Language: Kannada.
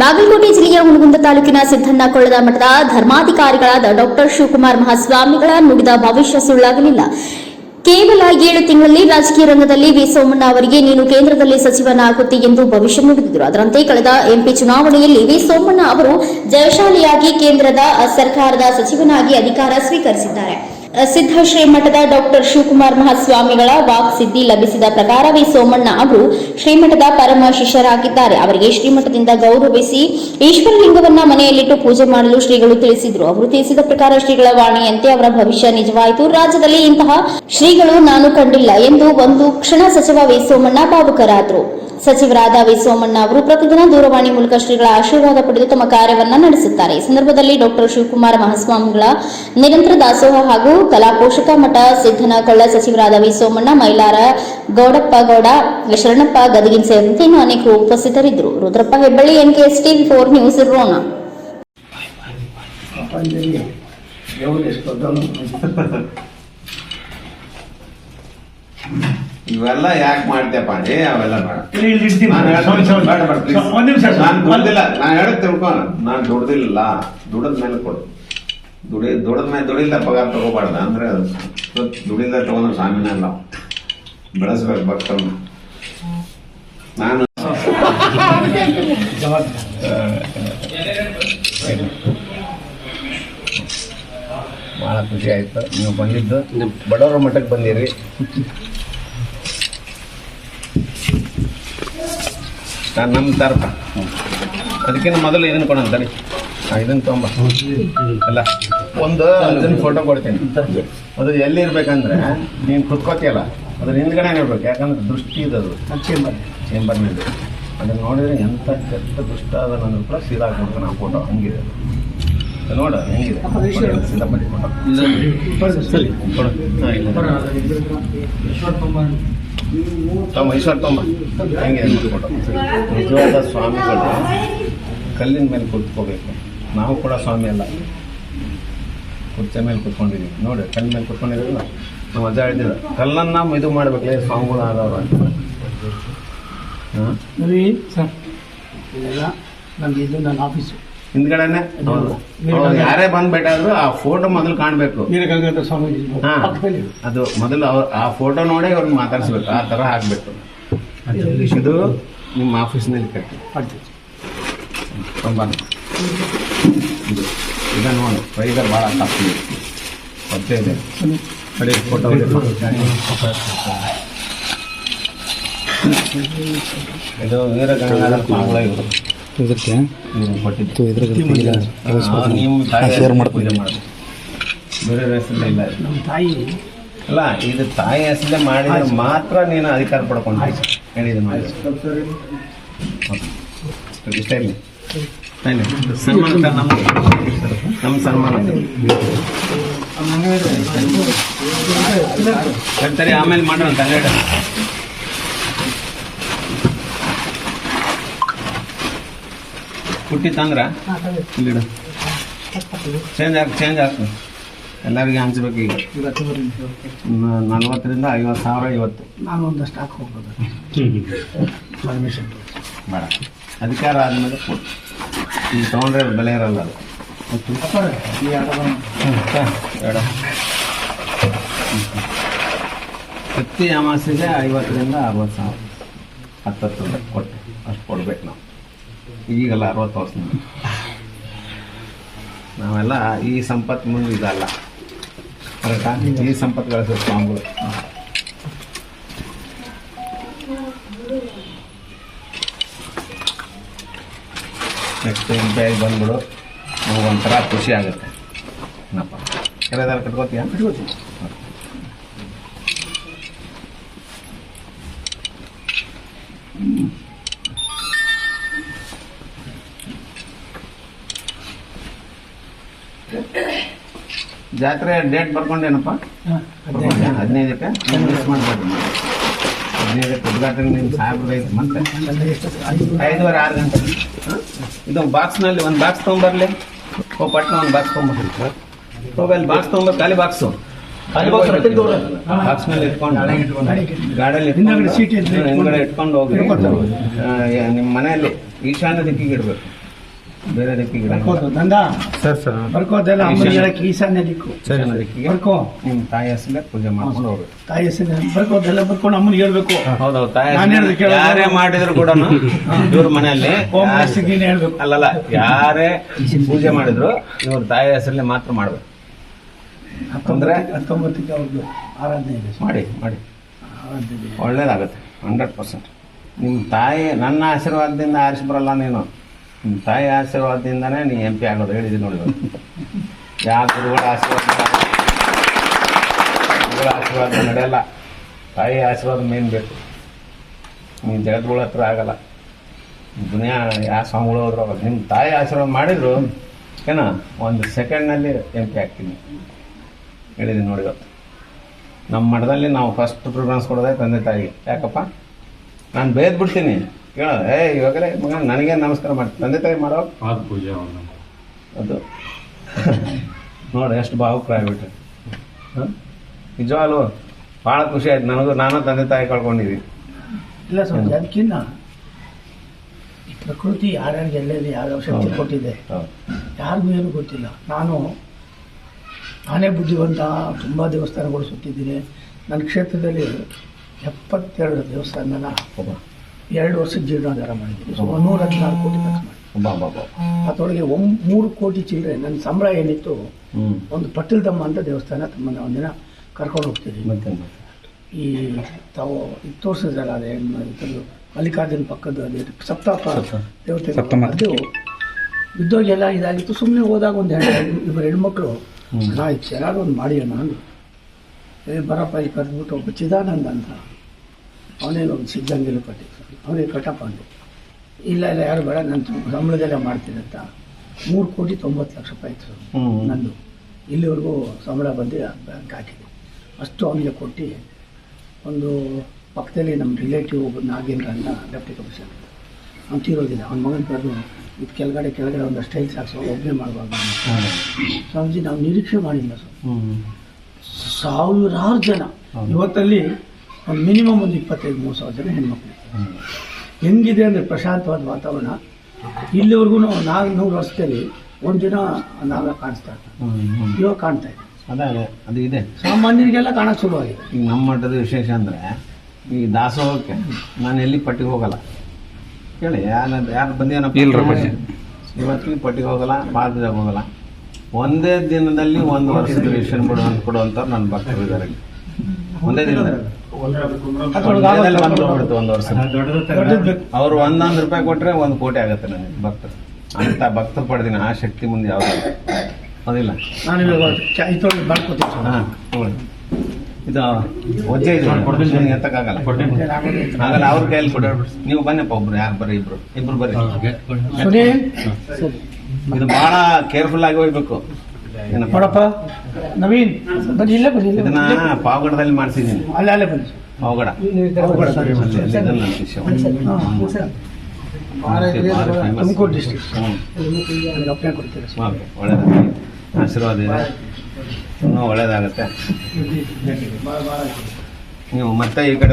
ಬಾಗಲಕೋಟೆ ಜಿಲ್ಲೆಯ ಹುಣಗುಂದ ತಾಲೂಕಿನ ಸಿದ್ದಣ್ಣ ಕೊಳ್ಳದ ಮಠದ ಧರ್ಮಾಧಿಕಾರಿಗಳಾದ ಡಾಕ್ಟರ್ ಶಿವಕುಮಾರ್ ಮಹಾಸ್ವಾಮಿಗಳ ನುಡಿದ ಭವಿಷ್ಯ ಸುಳ್ಳಾಗಲಿಲ್ಲ. ಕೇವಲ ಏಳು ತಿಂಗಳಲ್ಲಿ ರಾಜಕೀಯ ರಂಗದಲ್ಲಿ ವಿ ಸೋಮಣ್ಣ ಅವರಿಗೆ ನೀನು ಕೇಂದ್ರದಲ್ಲಿ ಸಚಿವನಾಗುತ್ತಿ ಎಂದು ಭವಿಷ್ಯ ನುಡಿದಿದ್ದರು ಅದರಂತೆ ಕಳೆದ ಎಂಪಿ ಚುನಾವಣೆಯಲ್ಲಿ ವಿ ಸೋಮಣ್ಣ ಅವರು ಜಯಶಾಲಿಯಾಗಿ ಕೇಂದ್ರದ ಸರ್ಕಾರದ ಸಚಿವನಾಗಿ ಅಧಿಕಾರ ಸ್ವೀಕರಿಸಿದ್ದಾರೆ. ಸಿದ್ಧ ಶ್ರೀಮಠದ ಡಾಕ್ಟರ್ ಶಿವಕುಮಾರ್ ಮಹಾಸ್ವಾಮಿಗಳ ವಾಕ್ ಸಿದ್ಧಿ ಲಭಿಸಿದ ಪ್ರಕಾರ ವಿ ಸೋಮಣ್ಣ ಅವರು ಶ್ರೀಮಠದ ಪರಮ ಶಿಷ್ಯರಾಗಿದ್ದಾರೆ. ಅವರಿಗೆ ಶ್ರೀಮಠದಿಂದ ಗೌರವಿಸಿ ಈಶ್ವರಲಿಂಗವನ್ನ ಮನೆಯಲ್ಲಿಟ್ಟು ಪೂಜೆ ಮಾಡಲು ಶ್ರೀಗಳು ತಿಳಿಸಿದ್ರು. ಅವರು ತಿಳಿಸಿದ ಪ್ರಕಾರ ಶ್ರೀಗಳ ವಾಣಿಯಂತೆ ಅವರ ಭವಿಷ್ಯ ನಿಜವಾಯಿತು. ರಾಜ್ಯದಲ್ಲಿ ಇಂತಹ ಶ್ರೀಗಳು ನಾನು ಕಂಡಿಲ್ಲ ಎಂದು ಒಂದು ಕ್ಷಣ ಸಚಿವ ವಿ ಸೋಮಣ್ಣ ಭಾವುಕರಾದರು. ಸಚಿವರಾದ ವಿ ಸೋಮಣ್ಣ ಅವರು ಪ್ರತಿದಿನ ದೂರವಾಣಿ ಮೂಲಕ ಶ್ರೀಗಳ ಆಶೀರ್ವಾದ ಪಡೆದು ತಮ್ಮ ಕಾರ್ಯವನ್ನ ನಡೆಸುತ್ತಾರೆ. ಈ ಸಂದರ್ಭದಲ್ಲಿ ಡಾಕ್ಟರ್ ಶಿವಕುಮಾರ ಮಹಾಸ್ವಾಮಿಗಳ ನಿರಂತರ ದಾಸೋಹ ಹಾಗೂ ಕಲಾಪೋಷಕ ಮಠ ಸಿದ್ದನಕೊಳ್ಳ ಸಚಿವರಾದ ವಿ ಸೋಮಣ್ಣ, ಮೈಲಾರ ಗೌಡಪ್ಪ ಗೌಡ, ಶರಣಪ್ಪ ಗದಗಿನ್ ಸೇರಿದಂತೆ ಇನ್ನು ಅನೇಕರು ಉಪಸ್ಥಿತರಿದ್ದರು. Rudrappa Hebballi NKS TV four news, ಇರೋಣ. ಇವೆಲ್ಲ ಯಾಕೆ ಮಾಡ್ತೀಯ ಪಾಡಿ? ಅವೆಲ್ಲ ಬೇಡ. ಇಲ್ಲಿ ಇಲ್ಲಿ ಇಡ್ತೀನಿ. ನಾನು ದುಡ್ದಿಲ್ಲ. ನಾನು ಹೇಳಕ್ ತಿಳ್ಕೊ ನಾನು. ದುಡ್ದಿಲ್ಲ. ದುಡದ ಮೇಲೆ ಕೊಡು. ದುಡಿ ದುಡದ ಮೇಲೆ ದುಡಿಲ್ಲ ಪಗಾರ ತಗೋಬಾರ್ದ. ಅಂದ್ರೆ ದುಡಿಲ್ಲ ದುಡಿಲ್ದ ತಗೊಂಡ್ರೆ ಸ್ವಾಮಿನ ಅಲ್ಲ. ಬೆಳೆಸ್ಬೇಕು ಭಕ್ತರನ್ನ. ನಾನು ಭಾಳ ಖುಷಿ ಆಯ್ತು. ನೀವು ಬಂದಿದ್ದು. ಬಡವರ ಮಠಕ್ಕೆ ಬಂದಿರಿ. ನಾನು ನಮ್ಮ ತರಪ. ಅದಕ್ಕಿಂತ ಮೊದಲು ಇದನ್ನು ಕೊಡೋಣ ತಡಿ. ಇದನ್ನು ತೊಗೊಂಬ. ಅಲ್ಲ ಒಂದು ಅದನ್ನ ಫೋಟೋ ಕೊಡ್ತೀನಿ. ಅದು ಎಲ್ಲಿ ಇರ್ಬೇಕಂದ್ರೆ ನೀನು ಕುತ್ಕೋತಿಯಲ್ಲ ಅದ್ರ ಹಿಂದ್ಗಡೆ ಇರ್ಬೇಕು? ಯಾಕಂದ್ರೆ ದೃಷ್ಟಿ ಇದೆ ಅದು. ಚೇಂಬರ್ ಚೇಂಬರ್ನಲ್ಲಿ ಅದನ್ನ ನೋಡಿದ್ರೆ ಎಂಥ ಕೆಟ್ಟ ದುಷ್ಟ ಅದ ನನ್ನ ಕೂಡ ಸೀದಾ ಕೊಡ್ತಾನೆ ನಾವು ಫೋಟೋ ಹಂಗಿದೆ. ಅದು. ನೋಡು ಹೆಂಗಿದೆ? ಸೀದಾ ಮಾಡಿ ಫೋಟೋ ಸರಿ. ಕೊಡು. ಹಾಂ ಇಲ್ಲ. ತಮ್ಮ ಈಶ್ವರ್ ತಮ್ಮ. ಹೆಂಗೆ ನಿಜವಾದ ಸ್ವಾಮಿಗಳು. ಕಲ್ಲಿನ ಮೇಲೆ ಕುತ್ಕೋಬೇಕು. ನಾವು ಕೂಡ ಸ್ವಾಮಿ ಅಲ್ಲ. ಕುರ್ಚೆ ಮೇಲೆ ಕುತ್ಕೊಂಡಿದ್ದೀವಿ ನೋಡಿ, ಕಲ್ಲಿನ ಮೇಲೆ ಕುತ್ಕೊಂಡಿದ್ದೀರಲ್ಲ? ನಮ್ಮ ಅಜ್ಜ ಹೇಳ್ತಿದ್ರು ನಾವು ಇದು ಮಾಡ್ಬೇಕಲ್ಲ ಸ್ವಾಮಿಗಳು ಆದವರು ಅಂತ. ಹಾಂ? ಸರ್ ಇದೆಲ್ಲ ನಮಗೆ ಇದು ನನ್ನ ಆಫೀಸು ಹಿಂದ್ಗಡೆನೆ. ಯಾರೇ ಬಂದ್ ಬಂದ್ಬೇಕಾದ್ರು ಆ ಫೋಟೋ ಮೊದಲು ಕಾಣ್ಬೇಕು. ವೀರಗಂಗಾಧರ ಸ್ವಾಮೀಜಿ. ಹಾ. ಪಕ್ಕದಲ್ಲಿ ಅದು ಮೊದಲು ಅವ್ರ ಆ ಫೋಟೋ ನೋಡೇ ಅವ್ರನ್ನ ಮಾತಾಡ್ಸ್ಬೇಕು. ಆ ತರ ಹಾಕ್ಬೇಕು ಇದು ನಿಮ್ಮ ಆಫೀಸ್ನಲ್ಲಿ ಕಟ್ಟಿ. ಮಾಡ್ತೀವಿ ತುಂಬ ಇದು. ಈಗ ನೋಡು ಪ್ರೈಸರ್ ಭಾಳ ಪತ್ತೆ ಇದೆ. ಕಡೆ ಫೋಟೋ ಇದು. ವೀರಗಂಗಾಧರ ಸ್ವಾಮಿಗಳ ಇವರು ಇದಕ್ಕೆ ನೀವು ತಾಯಿ share ಮಾಡ್ತೀನಿ. ಬೇರೆ ಹೆಸರಲ್ಲೇ ಇಲ್ಲ. ನಮ್ಮ ತಾಯಿ ಅಲ್ಲ ಇದು ತಾಯಿ ಹೆಸರಲ್ಲೇ ಮಾಡಿದ್ರೆ ಮಾತ್ರ ನೀನು ಅಧಿಕಾರ ಪಡ್ಕೊಂಡು ಹೇಳಿದ ಮಾಡಿ ಇಷ್ಟ ಇರಲಿ. ಸನ್ಮಾನ ನಮ್ಮ ಸನ್ಮಾನ ಸರಿ ಆಮೇಲೆ ಮಾಡೋಣ ಹುಟ್ಟಿತ್ತಂದ್ರ ಇಲ್ಲಿಡ. ಚೇಂಜ್ ಹಾಕಿ ಚೇಂಜ್ ಆಗ್ತದೆ ಎಲ್ಲರಿಗೆ ಹಂಚ್ಬೇಕು ಈಗ. ನಲ್ವತ್ತರಿಂದ ಐವತ್ತು ಸಾವಿರ ಇವತ್ತು ನಾನು ಒಂದಷ್ಟು ಹಾಕಿ ಹೋಗ್ಬೋದು. ಪರ್ಮಿಷನ್ ಬೇಡ. ಅಧಿಕಾರ ಆದಮೇಲೆ ಕೊಟ್ಟು ಈಗ ತೊಗೊಂಡ್ರೆ ಬೆಲೆ ಇರಲ್ಲ ಅದು. ಬೇಡ. ಪ್ರತಿ ಅಮಾಸೆಗೆ ಐವತ್ತರಿಂದ ಅರವತ್ತು ಸಾವಿರ. ಹತ್ತತ್ತು ರೂಪಾಯಿ ಕೊಟ್ಟು. ಅಷ್ಟು ಕೊಡ್ಬೇಕು ನಾವು. ಈಗಲ್ಲ ಅರವತ್ತು ವರ್ಷ ನಾವೆಲ್ಲ ಈ ಸಂಪತ್ತು ಮುಂದೆ ಇದಲ್ಲ. ಕರೆಕ್ಟಾ ಈ ಸಂಪತ್ತು ಗಳಿಸೋ ಸ್ವಾಮಿಗಳು. ನೆಕ್ಸ್ಟ್ ಎಂ ಪಿ ಆಗಿ ಬಂದ್ಬಿಡು. ನಮ್ಗೆ ಒಂಥರ ಖುಷಿ ಆಗುತ್ತೆ. ಏನಪ್ಪ? ಕೆರೆದಾರ ಕಟ್ಕೋತೀಯ? ಜಾತ್ರೆ ಡೇಟ್ ಬರ್ಕೊಂಡೇನಪ್ಪ? ಬರ್ಕೊಂಡೆ? ಹದಿನೈದಕ್ಕೆ? ಮಿಸ್ ಮಾಡ್ಬೇಡಿ ಹದಿನೈದಕ್ಕೆ ಉದ್ಘಾಟನೆ ನಿಮ್ಮ ಸಾಹೇಬ್ರು ಐತೆ ಮತ್ತೆ? ಐದುವರೆ ಆರು ಗಂಟೆ? ಇದು ಬಾಕ್ಸ್ನಲ್ಲಿ ಒಂದು ಬಾಕ್ಸ್ ತೊಗೊಂಬರ್ಲಿ. ಓ ಪಟ್ನ ಒಂದು ಬಾಕ್ಸ್ ತೊಗೊಂಬರ್ಲಿ. ಹೋಗಿ ಅಲ್ಲಿ ಬಾಕ್ಸ್ ತೊಗೊಂಬರ್ ಖಾಲಿ ಬಾಕ್ಸು. ಬಾಕ್ಸ್ ಮೇಲೆ ಇಟ್ಕೊಂಡು. ಗಾಡಲ್ಲಿ ಹಿಂದಗಡೆ ಇಟ್ಕೊಂಡು. ಹೋಗಿ. ನಿಮ್ಮ ಮನೆಯಲ್ಲಿ ಈಶಾನ್ಯ ದಿಕ್ಕಿಗೆ ಇಡಬೇಕು. ಬೇರೆ ದಿಕ್ಕಿಗೆ ಬರ್ಕೋದು ನಂದ ಸರ್ ಸರ್. ಬರ್ಕೋದೆಲ್ಲ ಅಮ್ಮನ ಹೇಳಕ್ಕೆ ಈಶಾನ್ಯ ದಿಕ್ಕು. ಈಶಾನ್ಯ ದಿಕ್ಕಿಗೆ ಬರ್ಕೋ. ನಿಮ್ಮ ತಾಯಿ ಹೆಸರಲ್ಲೇ ಪೂಜೆ ಮಾಡ್ಕೊಂಡು ಹೋಗ್ಬೇಕು. ತಾಯಿ ಹೆಸರು ಬರ್ಕೋದೆಲ್ಲ ಬರ್ಕೊಂಡು ಅಮ್ಮನ ಹೇಳ್ಬೇಕು. ಹೌದೌದು ತಾಯಿ ನಾನ್ ಹೇಳ್ದೆ. ಯಾರೇ ಮಾಡಿದ್ರು ಕೂಡ ಇವ್ರ ಮನೆಯಲ್ಲಿ ಓಂ ನೀನೇ ಹೇಳ್ಬೇಕು. ಅಲ್ಲಲ್ಲ ಯಾರೇ ಪೂಜೆ ಮಾಡಿದ್ರು ಇವ್ರ ತಾಯಿ ಹೆಸರಲ್ಲಿ ಮಾತ್ರ ಮಾಡ್ಬೇಕು. ಅಂದ್ರೆ ಹತ್ತೊಂಬತ್ತಕ್ಕೆ ಅವ್ರದ್ದು ಆರಾಧನೆ ಇದೆ. ಮಾಡಿ ಮಾಡಿ. ಒಳ್ಳೇದಾಗುತ್ತೆ ಹಂಡ್ರೆಡ್ ಪರ್ಸೆಂಟ್ ನಿಮ್ಮ ತಾಯಿ ನನ್ನ ಆಶೀರ್ವಾದದಿಂದ ಆರಿಸಿ ಬರಲ್ಲ ನೀನು. ನಿಮ್ಮ ತಾಯಿ ಆಶೀರ್ವಾದದಿಂದನೇ ನೀ ಎಂ ಪಿ ಆಗೋದು ಹೇಳಿದ್ದೀನಿ ನೋಡಿ. ಯಾವ ಗುರುಗಳ ಆಶೀರ್ವಾದ ಗುರುಗಳ ಆಶೀರ್ವಾದ ನಡೆಯಲ್ಲ. ತಾಯಿ ಆಶೀರ್ವಾದ ಮೇನ್ ಬೇಕು. ನೀನು ಜಗದ್ಗಳ ಹತ್ರ ಆಗಲ್ಲ. ದುನಿಯಾ ಯಾವ ಸ್ವಾಮಿಗಳು ಹೋದ್ರು ಅವಾಗ ನಿಮ್ಮ ತಾಯಿ ಆಶೀರ್ವಾದ ಮಾಡಿದ್ರು, ಏನೋ? ಒಂದು ಸೆಕೆಂಡ್ನಲ್ಲಿ ಎಂ ಪಿ ಆಗ್ತೀನಿ. ಹೇಳಿದ್ದೀನಿ ನೋಡಿ ಇವತ್ತು ನಮ್ಮ ಮಠದಲ್ಲಿ ನಾವು ಫಸ್ಟ್ ಪ್ರಿಫರೆನ್ಸ್ ಕೊಡೋದೇ ತಂದೆ ತಾಯಿಗೆ ಯಾಕಪ್ಪ? ನಾನು ಬೇದ್ ಬಿಡ್ತೀನಿ ಏ ಇವಾಗಲೇ ಮಗ ನನಗೆ ನಮಸ್ಕಾರ ಮಾಡಿ ತಂದೆ ತಾಯಿ ಮಾಡೋ ಅದು. ನೋಡಿ ಎಷ್ಟು ಭಾವುಕರಾಗ್ಬಿಟ್ರೆ ಹಾಂ? ನಿಜವಾಗ್ಲು ಭಾಳ ಖುಷಿ ಆಯ್ತು. ನನಗೂ ನಾನು ತಂದೆ ತಾಯಿ ಕಳ್ಕೊಂಡಿದ್ವಿ ಇಲ್ಲ ಸ್ವಾಮಿ ಅದಕ್ಕಿಂತ ಈ ಪ್ರಕೃತಿ ಯಾರ್ಯಾರಿಗೆ ಎಲ್ಲೆಲ್ಲಿ ಯಾವ್ಯಾವ ಶಕ್ತಿ. ಕೊಟ್ಟಿದೆ ಯಾರಿಗೂ ಏನು ಗೊತ್ತಿಲ್ಲ. ನಾನು ನಾನೇ ಬುದ್ಧಿವಂತ ತುಂಬ ದೇವಸ್ಥಾನಗಳು ಸುತ್ತಿದ್ದೀನಿ. ನನ್ನ ಕ್ಷೇತ್ರದಲ್ಲಿ ಎಪ್ಪತ್ತೆರಡು ದೇವಸ್ಥಾನನ ಎರಡು ವರ್ಷ ಜೀರ್ಣೋದ್ಧಾರ ಮಾಡಿದ್ವಿ ಸುಮಾರು ನೂರ ಹದಿನಾರು ಕೋಟಿ ಖರ್ಚು ಮಾಡಿ ಅದರೊಳಗೆ ಒಂ ಮೂರು ಕೋಟಿ ಚಿಲ್ಲರೆ ನನ್ನ ಸಂಬಳ ಏನಿತ್ತು ಒಂದು ಪಟ್ಟಿಲ್ದಮ್ಮ ಅಂತ ದೇವಸ್ಥಾನ ತಮ್ಮನ್ನ ಒಂದಿನ ಕರ್ಕೊಂಡು ಹೋಗ್ತಿದ್ವಿ. ಈ ತಾವು ಇದು ತೋರಿಸಿದ್ರಲ್ಲ ಅದೇ ಮಲ್ಲಿಕಾರ್ಜುನ ಪಕ್ಕದ ಅದೇ ಸಪ್ತಾಪ ಸಪ್ತ. ದೇವತೆ. ಅದು ಬಿದ್ದೋಗೆಲ್ಲ ಇದಾಗಿತ್ತು ಸುಮ್ಮನೆ ಹೋದಾಗ ಒಂದು ಎರಡು ಇಬ್ಬರು ಹೆಣ್ಮಕ್ಳು. ನಾ ಇದು ಚೆನ್ನಾಗಿ ಒಂದು ಮಾಡಿ ನಾನು ಅಂದ್ರು. ಏ ಬರಪ್ಪ ಈ ಕರೆದ್ಬಿಟ್ಟು ಒಬ್ಬ ಚಿದಾನಂದ ಅಂತ. ಅವನೇನು ಒಂದು ಸಿದ್ಧಂಗಿಲ್ಲ ಕಟ್ಟಿದ್ರು ಅವನಿಗೆ ಕಟ್ಟಪ್ಪ ಅಂದೆ ಇಲ್ಲ ಇಲ್ಲ ಯಾರು ಬೇಡ ನಾನು ಸಂಬಳದಲ್ಲೇ ಮಾಡ್ತೀನಿ ಅಂತ ಮೂರು ಕೋಟಿ ತೊಂಬತ್ತು ಲಕ್ಷ ರೂಪಾಯಿ ಇತ್ತು ನಂದು. ಇಲ್ಲಿವರೆಗೂ ಸಂಬಳ ಬಂದು ಬ್ಯಾಂಕ್ ಹಾಕಿದೆ. ಅಷ್ಟು ಅವನಿಗೆ ಕೊಟ್ಟು ಒಂದು ಪಕ್ಕದಲ್ಲಿ ನಮ್ಮ ರಿಲೇಟಿವ್ ಒಬ್ಬ ನಾಗೇಂದ್ರ ಅಂತ ಡೆಪ್ಟಿ ಕಮಿಷನರ್. ಅವ್ನು ತೀರೋಗಿದೆ ಅವ್ನ ಮಗನ ಕರೆದು ಇದು ಕೆಳಗಡೆ ಕೆಳಗಡೆ ಒಂದು ಸ್ಟೈಲ್ ಹಾಕ್ಸೋ ಒಬ್ಬನೇ ಮಾಡಬಾರ್ದು ಸ್ವಾಮೀಜಿ ನಾವು ನಿರೀಕ್ಷೆ ಮಾಡಿಲ್ಲ ಸರ್. ಸಾವಿರಾರು ಜನ. ಇವತ್ತಲ್ಲಿ ಮಿನಿಮಮ್ ಒಂದು ಇಪ್ಪತ್ತೈದು ಮೂರು ಸಾವಿರ ಜನ ಹೆಣ್ಮಕ್ಳು. ಹೆಂಗಿದೆ ಅಂದರೆ ಪ್ರಶಾಂತವಾದ ವಾತಾವರಣ. ಇಲ್ಲಿವರೆಗೂ ನಾಲ್ಕುನೂರು ವರ್ಷದಲ್ಲಿ ಒಂದಿನ ನಾಗ ಕಾಣಿಸ್ತಾ ಇವಾಗ ಕಾಣ್ತಾ ಇದೆ. ಅದೇ ಅದೇ ಇದೆ. ಸಾಮಾನ್ಯರಿಗೆಲ್ಲ ಕಾಣಕ್ಕೆ ಶುರುವಾಗಿದೆ. ಈಗ ನಮ್ಮ ಮಟ್ಟದ ವಿಶೇಷ ಅಂದರೆ ಈ ದಾಸೋಹಕ್ಕೆ ನಾನು ಎಲ್ಲಿ ಪಟ್ಟಿಗೆ ಹೋಗಲ್ಲ. ಕೇಳಿ ಯಾರು ಯಾರು ಬಂದೇನಪ್ಪ. ಇವತ್ತಿಗೆ ಪಟ್ಟಿಗೆ ಹೋಗಲ್ಲ ಭಾರತದಾಗ ಹೋಗಲ್ಲ. ಒಂದೇ ದಿನದಲ್ಲಿ ಒಂದು ವರ್ಷದ ರೇಷನ್ ಬಿಡು ಅಂತ ಕೊಡುವಂಥವ್ರು ನನ್ನ ಭಕ್ತರು ಇದ್ದಾರೆ ಒಂದೇ ದಿನದಲ್ಲಿ ಒಂದೇ ವರ್ಷ. ಅವ್ರು ಒಂದೊಂದು ರೂಪಾಯಿ ಕೊಟ್ರೆ ಒಂದು ಕೋಟಿ ಆಗತ್ತೆ ನನಗೆ ಭಕ್ತ ಅಂತ ಭಕ್ತ ಪಡೆದಿನ ಆ ಶಕ್ತಿ ಮುಂದೆ ಯಾವ್ದು ಅದಿಲ್ಲ. ಇದು ಒಜ್ಜೆ ಇದೆ. ನಿಮ್ಗೆ ಎತ್ತಕ್ಕಾಗಲ್ಲ. ಆಗಲ್ಲ ಅವ್ರ ಕೈಯಲ್ಲಿ ಕೊಡಿ. ನೀವು ಬನ್ನಪ್ಪ ಒಬ್ರು ಯಾರು ಬರ್ರಿ ಇಬ್ರು. ಇಬ್ರು ಬರ್ರಿ. ಇದು ಬಹಳ ಕೇರ್ಫುಲ್ ಆಗಿ ಹೋಗ್ಬೇಕು. ನೋಡಪ್ಪ ನವೀನ್ ಬನ್ನಿ ಇಲ್ಲೇ ಬನ್ನಿ ಇಲ್ಲೇ ಇದನ್ನ ಬನ್ನಿ. ಪಾವಗಡದಲ್ಲಿ ಮಾಡಿಸಿದ್ದೀನಿ. ಅಲ್ಲೇ ಅಲ್ಲೇ ಬನ್ನಿ. ಪಾವಗಡ. ತುಮಕೂರು ಡಿಸ್ಟ್ರಿಕ್ಟ್. ಅಪ್ಲೈ ಕೊಡ್ತೀರಾ ಒಳ್ಳೇದಾಗಲಿ. ಆಶೀರ್ವಾದ ಇದೆ. ಇನ್ನೂ ಒಳ್ಳೇದಾಗುತ್ತೆ. ನೀವು ಮತ್ತೆ ಈ ಕಡೆ